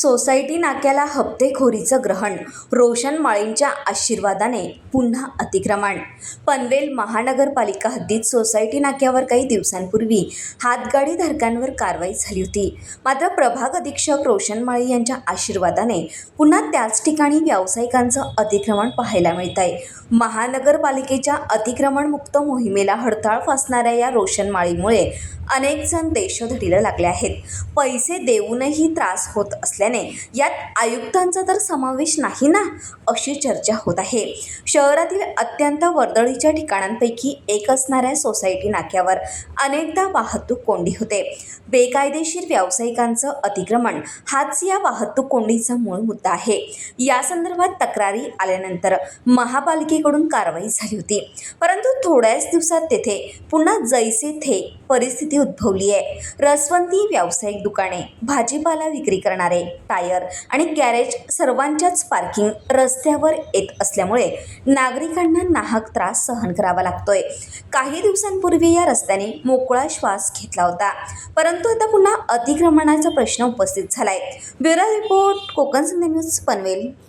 Society नाक्याला हप्तेखोरीचं ग्रहण रोशन माळींच्या आशीर्वादाने पुन्हा अतिक्रमण. पनवेल महानगरपालिका हद्दीत सोसायटी नाक्यावर काही दिवसांपूर्वी हातगाडी धारकांवर कारवाई झाली होती. मात्र प्रभाग अधीक्षक रोशन माळी यांच्या आशीर्वादाने पुन्हा त्याच ठिकाणी व्यावसायिकांचं अतिक्रमण पाहायला मिळत आहे महानगरपालिकेच्या अतिक्रमणमुक्त मोहिमेला हडताळ फासणाऱ्या या रोशन माळीमुळे अनेक जण देशोधडीला लागले आहेत. पैसे देऊनही त्रास होत असल्याने यात आयुक्तांचा तर समावेश नाही ना? अशी चर्चा होत आहे. शहरातील अत्यंत वर्दळीच्या ठिकाणांपैकी एक असणाऱ्या सोसायटी नाक्यावर अनेकदा वाहतूक कोंडी होते. बेकायदेशीर व्यावसायिकांचं अतिक्रमण हाच या वाहतूक कोंडीचा मूळ मुद्दा आहे. या संदर्भात तक्रारी आल्यानंतर महापालिकेकडून कारवाई झाली होती. परंतु थोड्याच दिवसात तेथे पुन्हा जैसे थे परिस्थिती उद्भवली आहे रसवंती व्यावसायिक दुकाने भाजीपाला विक्री करणारे टायर आणि गॅरेज सर्वांच्याच पार्किंग रस्त्यावर येत असल्यामुळे नागरिकांना नाहक त्रास सहन करावा लागतोय. काही दिवसांपूर्वी या रस्त्याने मोकळा श्वास घेतला होता. परंतु आता पुन्हा अतिक्रमणाचा प्रश्न उपस्थित झालाय. Bureau report Konkan news Panvel.